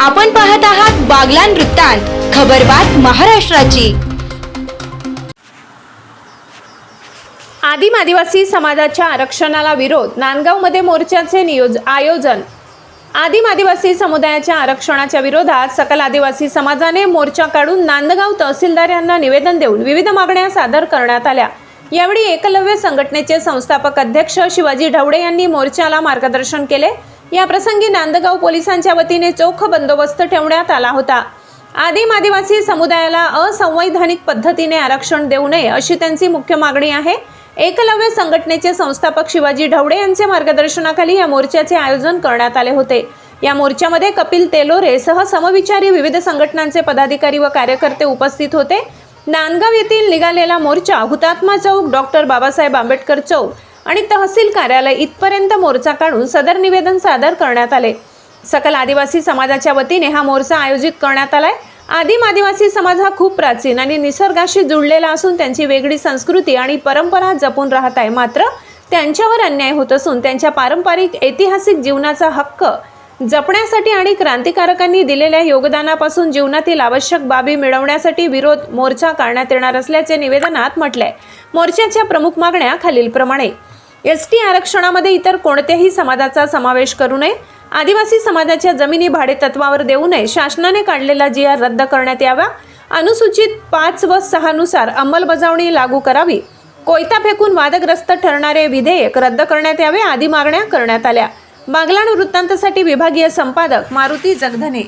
आपण पाहत आहात बागलान वृत्तांत खबरबात महाराष्ट्राची. आदिम आदिवासी समाजाच्या आरक्षणाला विरोध नांदगावमध्ये मोर्चाचे नियोज आयोजन. आदिम आदिवासी समुदायाच्या आरक्षणाच्या विरोधात सकल आदिवासी समाजाने मोर्चा काढून नांदगाव तहसीलदार यांना निवेदन देऊन विविध मागण्या सादर करण्यात आल्या. यावेळी एकलव्य संघटनेचे संस्थापक अध्यक्ष शिवाजी ढवडे यांनी मोर्चाला मार्गदर्शन केले. या प्रसंगी नांदगाव पोलिसांच्या वतीने चोख बंदोबस्त ठेवण्यात आला होता. आदिम आदिवासी समुदायाला असंवैधानिक पद्धतीने आरक्षण देऊ नये अशी त्यांची मुख्य मागणी आहे. एकलव्य संघटनेचे संस्थापक शिवाजी ढवडे यांच्या मार्गदर्शनाखाली या मोर्चाचे आयोजन करण्यात आले होते. या मोर्चामध्ये कपिल तेलोरे सह समविचारी विविध संघटनांचे पदाधिकारी व कार्यकर्ते उपस्थित होते. नांदगाव येथील निघालेला मोर्चा हुतात्मा चौक डॉक्टर बाबासाहेब आंबेडकर चौक आणि तहसील कार्यालय इथपर्यंत मोर्चा काढून सदर निवेदन सादर करण्यात आले. सकल आदिवासी समाजाच्या वतीने हा मोर्चा आयोजित करण्यात आलाय. आदिम आदिवासी समाज हा खूप प्राचीन आणि निसर्गाशी जुळलेला असून त्यांची वेगळी संस्कृती आणि परंपरा जपून राहत आहे. मात्र त्यांच्यावर अन्याय होत असून त्यांच्या पारंपरिक ऐतिहासिक जीवनाचा हक्क जपण्यासाठी आणि क्रांतिकारकांनी दिलेल्या योगदानापासून जीवनातील आवश्यक बाबी मिळवण्यासाठी विरोध मोर्चा काढण्यात येणार असल्याचे निवेदनात म्हटलंय. मोर्चाच्या प्रमुख मागण्या खालीलप्रमाणे. एस टी आरक्षणामध्ये इतर कोणत्याही समाजाचा समावेश करू नये आदिवासी समाजाच्या जमिनी भाडेतत्वावर देऊ नये शासनाने काढलेला जी आर रद्द करण्यात यावा. अनुसूचित पाच व सहानुसार अंमलबजावणी लागू करावी. कोयता फेकून वादग्रस्त ठरणारे विधेयक रद्द करण्यात यावे आदी मागण्या करण्यात आल्या. बागलाण वृत्तांतसाठी विभागीय संपादक मारुती जगधने.